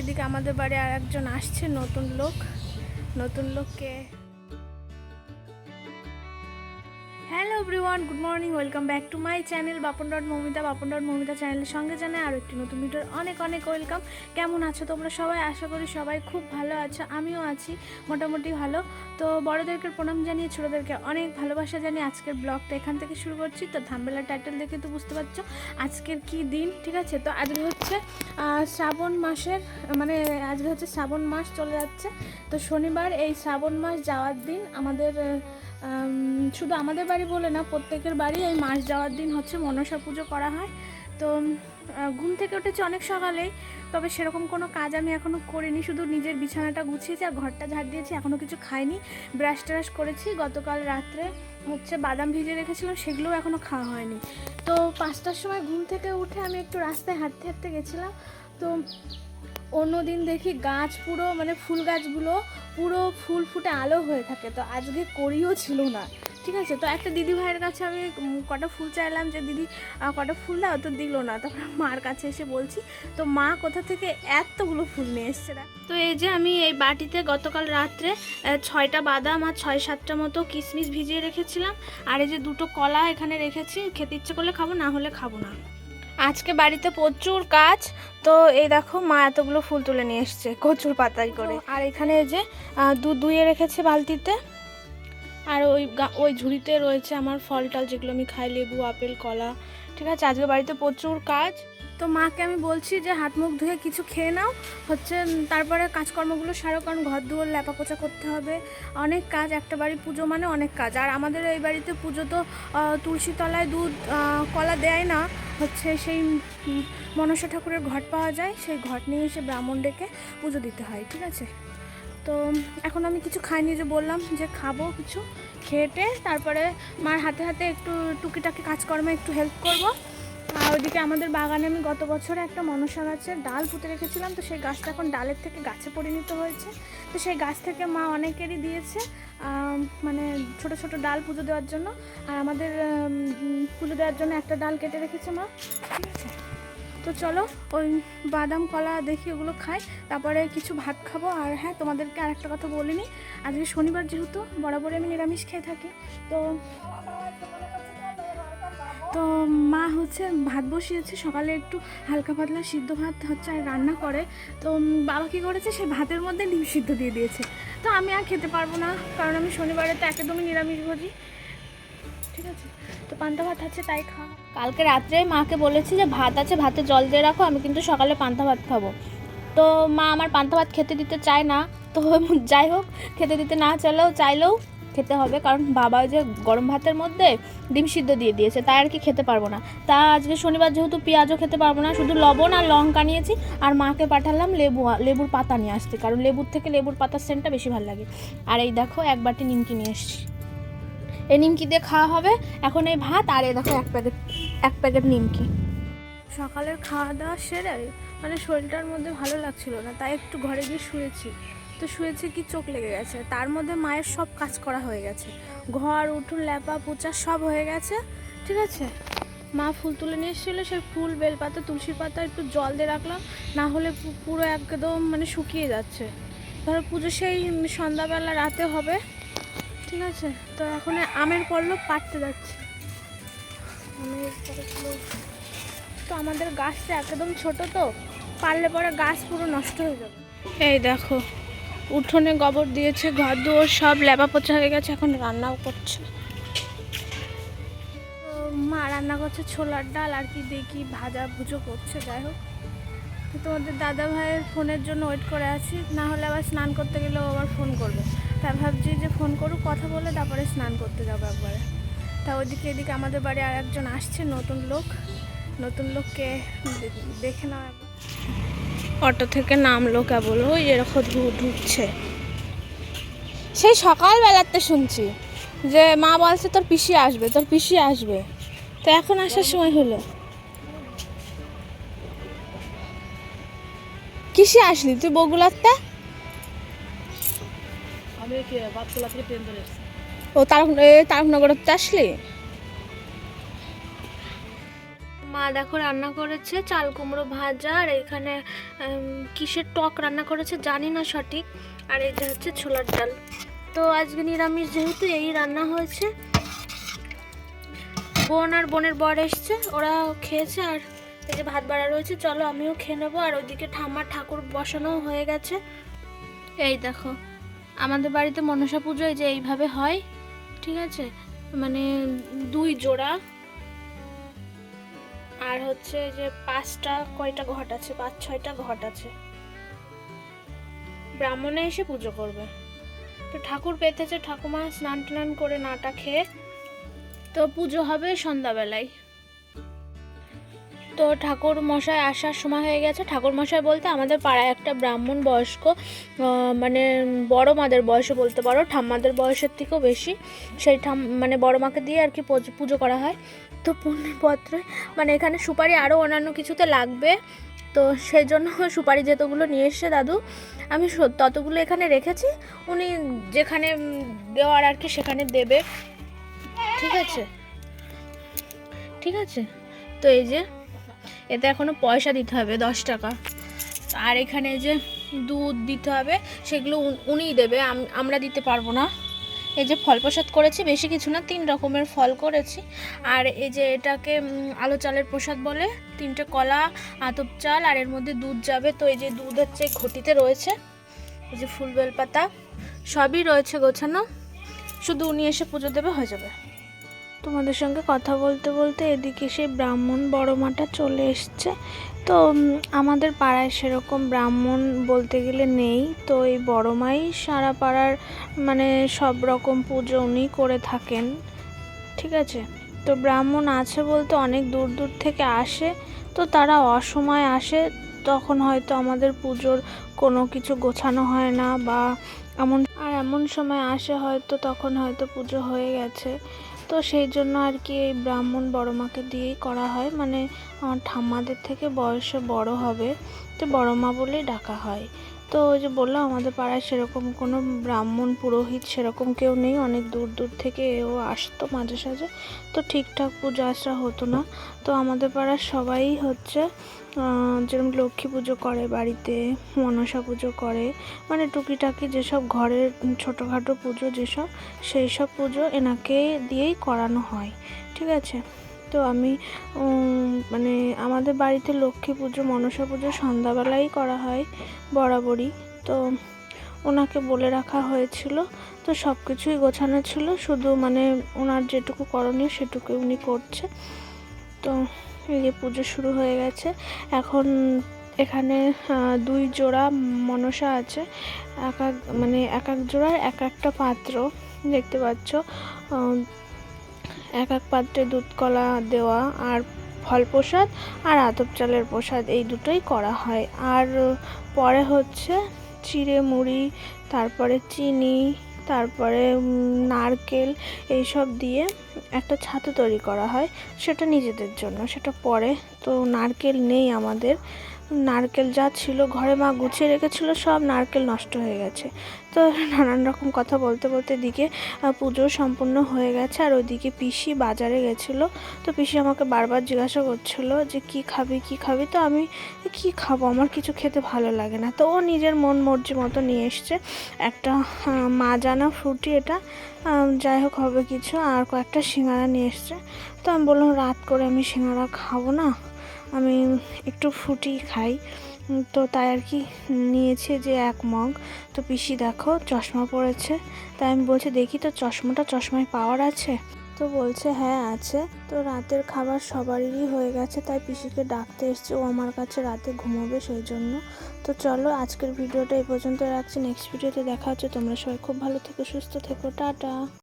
এদিকে আমাদের বাড়ি আর একজন আসছে নতুন লোক। নতুন লোককে hello everyone good morning welcome back to my channel Bapan dot Mamita Bapan dot Mamita চ্যানেলের সঙ্গে জানাই আরও একটি নতুন ভিডিওর অনেক অনেক ওয়েলকাম কেমন আছো তোমরা সবাই? আশা করি সবাই খুব ভালো আছো, আমিও আছি মোটামুটি ভালো। তো বড়োদেরকে প্রণাম জানিয়ে, ছোটোদেরকে অনেক ভালোবাসা জানিয়ে আজকের ব্লগটা এখান থেকে শুরু করছি। তো থাম্বেলার টাইটেল দেখে তো বুঝতে পারছ, আজকের কি দিন, ঠিক আছে? তো আজকে হচ্ছে শ্রাবণ মাসের মানে আজকে হচ্ছে শ্রাবণ মাস চলে যাচ্ছে। তো শনিবার এই শ্রাবণ মাস যাওয়ার দিন আমাদের শুধু আমাদের বাড়ি বলে না, প্রত্যেকের বাড়ি এই মাস যাওয়ার দিন হচ্ছে মনসা পুজো করা হয়। তো ঘুম থেকে উঠেছি অনেক সকালেই, তবে সেরকম কোনো কাজ আমি এখনও করিনি, শুধু নিজের বিছানাটা গুছিয়েছি আর ঘরটা ঝাড় দিয়েছি এখনও কিছু খাইনি। ব্রাশ ট্রাশ করেছি, গতকাল রাত্রে হচ্ছে বাদাম ভিজে রেখেছিলাম, সেগুলোও এখনও খাওয়া হয়নি। তো পাঁচটার সময় ঘুম থেকে উঠে আমি একটু রাস্তায় হাঁটতে হাঁটতে গেছিলাম। তো অন্যদিন দেখি গাছ পুরো মানে ফুল গাছগুলো পুরো ফুল ফুটে আলো হয়ে থাকে। তো আজকে করিও ছিল না, ঠিক আছে? তো একটা দিদি ভাইয়ের কাছে আমি কটা ফুল চাইলাম যে, দিদি কটা ফুল দাও? তো দিল না। তারপর মার কাছে এসে বলছি, তো মা কোথা থেকে এতগুলো ফুল নিয়ে এসছে তো এই যে আমি এই বাটিতে গতকাল রাত্রে ছয়টা বাদাম আর ছয় সাতটা মতো কিশমিশ ভিজিয়ে রেখেছিলাম। আর এই যে দুটো কলা এখানে রেখেছি, খেতে ইচ্ছে করলে খাব, না হলে খাব না। আজকে বাড়িতে প্রচুর কাজ তো এই দেখো মা এতগুলো ফুল তুলে নিয়ে এসছে কচুর পাতাই করে। আর এখানে যে দুধ দুইয়ে রেখেছে বালতিতে। আর ওই ওই ঝুড়িতে রয়েছে আমার ফল টল যেগুলো আমি খাই লেবু আপেল কলা। ঠিক আছে আজকে বাড়িতে প্রচুর কাজ। তো মাকে আমি বলছি যে হাত মুখ ধুয়ে কিছু খেয়ে নাও। হচ্ছে তারপরে কাজকর্মগুলো সারো কারণ ঘর দুয়ার লেপা পোছা করতে হবে। অনেক কাজ একটা বাড়ি পুজো মানে অনেক কাজ। আর আমাদের এই বাড়িতে পুজো তো আহ, তুলসী তলায় দুধ কলা দেয় না। হচ্ছে সেই মনসা ঠাকুরের ঘট পাওয়া যায়। সেই ঘট নিয়ে এসে ব্রাহ্মণ ডেকে পুজো দিতে হয় ঠিক আছে? তো এখন আমি কিছু খাইনি যে বললাম যে খাব কিছু। খেটে তারপরে মার হাতে হাতে একটু টুকিটাকি কাজকর্মে একটু হেল্প করব। আর ওইদিকে আমাদের বাগানে আমি গত বছরে একটা মনসা গাছের ডাল পুঁতে রেখেছিলাম, তো সেই গাছটা এখন ডালের থেকে গাছে পরিণত হয়েছে। তো সেই গাছ থেকে মা অনেকেরই দিয়েছে মানে ছোট ছোট ডাল পুজো দেওয়ার জন্য। আর আমাদের পুজো দেওয়ার জন্য একটা ডাল কেটে রেখেছে মা। ঠিক আছে? তো চলো, ওই বাদাম, কলা দেখি ওগুলো খাই, তারপরে কিছু ভাত খাব। আর হ্যাঁ তোমাদেরকে আর একটা কথা বলিনি, আজকে শনিবার যেহেতু, বরাবরই আমি নিরামিষ খেয়ে থাকি, তো তো মা হচ্ছে ভাত বসিয়েছে, সকালে একটু হালকা পাতলা সিদ্ধ ভাত হচ্ছে আর রান্না করে। তো বাবা কী করেছে? সে ভাতের মধ্যে ডিম সিদ্ধ দিয়ে দিয়েছে। তো আমি আর খেতে পারব না, কারণ আমি শনিবারে তো একদমই নিরামিষ ভোজি। ঠিক আছে? তো পান্তা ভাত আছে, তাই খাওয়া কালকে রাত্রে মাকে বলেছি যে, ভাত আছে, ভাতে জল দিয়ে রাখো, আমি কিন্তু সকালে পান্তা ভাত খাব। তো মা আমার পান্তা ভাত খেতে দিতে চায় না। তো যাই হোক, খেতে দিতে না চাইলেও চাইলেও খেতে হবে, কারণ বাবা যে গরম ভাতের মধ্যে ডিম সিদ্ধ দিয়ে দিয়েছে, তাই আর কি খেতে পারব না। তা আজকে শনিবার যেহেতু পেঁয়াজও খেতে পারব না, শুধু লবণ আর লঙ্কা নিয়েছি, আর মাকে পাঠালাম লেবু, লেবুর পাতা নিয়ে আসতে, কারণ লেবুর থেকে লেবুর পাতার সেন্টটা বেশি ভালো লাগে। আর এই দেখো, এক বাটি নিমকি নিয়ে এসছি। এই নিমকি দিয়ে খাওয়া হবে, এখন এই ভাত, আর এই দেখো এক প্যাকেট এক প্যাকেট নিমকি। সকালের খাওয়া দাওয়া সেরে মানে শরীরটার মধ্যে ভালো লাগছিল না, তাই একটু ঘরে গিয়ে শুয়েছি। তো শুয়েছি কি চোখ লেগে গেছে। তার মধ্যে মায়ের সব কাজ করা হয়ে গেছে। ঘর, উঠুন, ল্যাপা, পোচা সব হয়ে গেছে। ঠিক আছে? মা ফুল তুলে নিয়ে এসেছিল সেই ফুল, বেলপাতা, তুলসী পাতা একটু জল দিয়ে রাখলাম। না হলে পুরো একদম মানে শুকিয়ে যাচ্ছে। ধরো পুজো সেই সন্ধ্যাবেলা, রাতে হবে। ঠিক আছে? তো এখন আমের পল্লব পাটতে যাচ্ছি। তো আমাদের গাছটা একদম ছোট তো পারলে পরে গাছ পুরো নষ্ট হয়ে যাবে। এই দেখো উঠোনে গোবর দিয়েছে, ঘর দুয়ার সব পোচা হয়ে গেছে, এখন রান্নাও করছে। তো মা রান্না করছে ছোলার ডাল, আর কি দেখি ভাজা ভুজো করছে, যাই হোক। তোমাদের দাদা ভাইয়ের ফোনের জন্য ওয়েট করে আছি, না হলে আবার স্নান করতে গেলেও আবার ফোন করবে। তাই ভাবছি যে ফোন করুক, কথা বলে তারপরে স্নান করতে যাব একবারে। তা ওইদিকে এদিকে আমাদের বাড়ি আর একজন আসছে, নতুন লোক। নতুন লোককে দেখে নাও একবার। অটো থেকে নামলো কেবল ওই এরকম ঢুকছে। সেই সকালবেলাতে শুনছি যে মা বলছে তোর পিসি আসবে তোর পিসি আসবে। তো এখন আসার সময় হলো। কিসে আসলি তুই এসেছি। ও তারক এ, তারকনগরতে আসলি? মা দেখো রান্না করেছে চাল কুমড়ো ভাজা আর এখানে কিসের টক রান্না করেছে জানি না সঠিক। আর এটা হচ্ছে ছোলার ডাল। তো আজকে নিরামিষ যেহেতু এই রান্না হয়েছে, বোন আর বোনের বর এসছে ওরা খেয়েছে আর এই যে ভাত বাড়া রয়েছে, চলো আমিও খেয়ে নেব। আর ওইদিকে ঠাম্মার ঠাকুর বসানো হয়ে গেছে। এই দেখো, আমাদের বাড়িতে মনসা পুজো যে এইভাবে হয়, ঠিক আছে? মানে দুই জোড়া। আর হচ্ছে যে পাঁচটা, কয়টা ঘট আছে? পাঁচ, ছয়টা ঘট আছে। ব্রাহ্মণে এসে পুজো করবে। তো ঠাকুর পেতেছে ঠাকুমা স্নান টান করে নাটা খেয়ে তো পুজো হবে সন্ধ্যাবেলায়। তো ঠাকুর মশাই আসার সময় হয়ে গেছে। ঠাকুর মশাই বলতে আমাদের পাড়ায় একটা ব্রাহ্মণ বয়স্ক মানে বড় মাদের বয়সে বলতে পারো, ঠাম্মাদের বয়সের থেকেও বেশি। সেই ঠাম মানে বড় মাকে দিয়ে আর কি পুজো- করা হয়। তো পুণ্যপত্রে মানে এখানে সুপারি আরও অন্যান্য কিছুতে লাগবে। তো সেই জন্য সুপারি যেতগুলো নিয়ে এসছে দাদু, আমি ততগুলো এখানে রেখেছি। উনি যেখানে দেওয়ার আর কি সেখানে দেবে। ঠিক আছে? ঠিক আছে? তো এই যে এতে এখনও পয়সা দিতে হবে, দশ টাকা। আর এখানে যে দুধ দিতে হবে, সেগুলো উন- উনিই দেবে, আম- আমরা দিতে পারব না। এই যে ফল প্রসাদ করেছি, বেশি কিছু না, তিন রকমের ফল করেছি। আর এই যে এটাকে আলো চালের প্রসাদ বলে, তিনটে কলা, আতপ চাল, আর এর মধ্যে দুধ যাবে। তো এই যে দুধ হচ্ছে ঘটিতে রয়েছে, এই যে ফুল বেলপাতা সবই রয়েছে গোছানো। শুধু উনি এসে পুজো দেবে, হয়ে যাবে। তোমাদের সঙ্গে কথা বলতে বলতে এদিকে সেই ব্রাহ্মণ বড় মাটা চলে এসছে। তো আমাদের পাড়ায় সেরকম ব্রাহ্মণ বলতে গেলে নেই। তো এই বড় মাই সারা পাড়ার মানে সব রকম পুজো উনি করে থাকেন। ঠিক আছে? তো ব্রাহ্মণ আছে বলতে অনেক দূর দূর থেকে আসে। তো তারা অসময় আসে, তখন হয়তো আমাদের পুজোর কোনো কিছু গোছানো হয় না বা এমন, আর এমন সময় আসে হয়তো তখন হয়তো পুজো হয়ে গেছে। তো সেই জন্য আর কি এই ব্রাহ্মণ বড় মাকে দিয়েই করা হয়। মানে আমার ঠাম্মাদের থেকে বয়সে বড় হবে। তো বড় মা বলেই ডাকা হয়। তো ওই যে বললাম, আমাদের পাড়ায় সেরকম কোনো ব্রাহ্মণ পুরোহিত সেরকম কেউ নেই, অনেক দূর দূর থেকে এও আসতো মাঝে সাঝে। তো ঠিকঠাক পুজো আচরা হতো না। তো আমাদের পাড়ার সবাই হচ্ছে যেরকম লক্ষ্মী পুজো করে বাড়িতে, মনসা পুজো করে মানে টুকিটাকি যেসব ঘরের ছোটোখাটো পুজো যেসব, সেই সব পুজো এনাকে দিয়েই করানো হয়। ঠিক আছে? তো আমি মানে আমাদের বাড়িতে লক্ষ্মী পুজো, মনসা পুজো সন্ধ্যাবেলাই করা হয় বরাবরই। তো ওনাকে বলে রাখা হয়েছিল, তো সব কিছুই গোছানো ছিল, শুধু মানে ওনার যেটুকু করণীয় সেটুকু উনি করছে। তো এই যে পুজো শুরু হয়ে গেছে, এখন এখানে দুই জোড়া মনসা আছে, এক এক মানে এক এক জোড়ার এক একটা পাত্র দেখতে পাচ্ছ। এক এক পাত্রে দুধ কলা দেওয়া আর ফল প্রসাদ আর আতপ চালের প্রসাদ এই দুটোই করা হয়। আর পরে হচ্ছে চিড়ে মুড়ি, তারপরে চিনি, তারপরে নারকেল এইসব দিয়ে একটা ছাতু তৈরি করা হয়। সেটা নিজেদের জন্য, সেটা পরে। তো নারকেল নেই আমাদের। নারকেল যা ছিল ঘরে মা গুছিয়ে রেখেছিল, সব নারকেল নষ্ট হয়ে গেছে। তো নানান রকম কথা বলতে বলতে দিকে পুজো সম্পূর্ণ হয়ে গেছে আর ওইদিকে পিসি বাজারে গেছিল। তো পিসি আমাকে বারবার জিজ্ঞাসা করছিল যে, কি খাবি কি খাবি? তো আমি, কি খাব? আমার কিছু খেতে ভালো লাগে না। তো ও নিজের মন মর্জি মতো নিয়ে এসছে। একটা মাজানা ফ্রুটি এটা যাই হোক হবে কিছু। আর কয়েকটা সিঙ্গারা নিয়ে এসছে। তো আমি বললাম, রাত করে আমি সিঙ্গারা খাব না? আমি একটু ফ্রুটি খাই। তো তাই আর কি নিয়েছে যে এক মগ। তো পিসি দেখো, চশমা পড়েছে তাই আমি বলছি, দেখি তো চশমাটা, চশমায় পাওয়ার আছে? তো বলছে হ্যাঁ আছে। তো রাতের খাবার সবারই হয়ে গেছে। তাই পিসিকে ডাকতে এসছে, ও আমার কাছে রাতে ঘুমোবে সেই জন্য তো চলো, আজকের ভিডিওটা এই পর্যন্ত রাখছি। নেক্সট ভিডিওতে দেখা হচ্ছে। তোমরা সবাই খুব ভালো থেকো, সুস্থ থেকো। টাটা।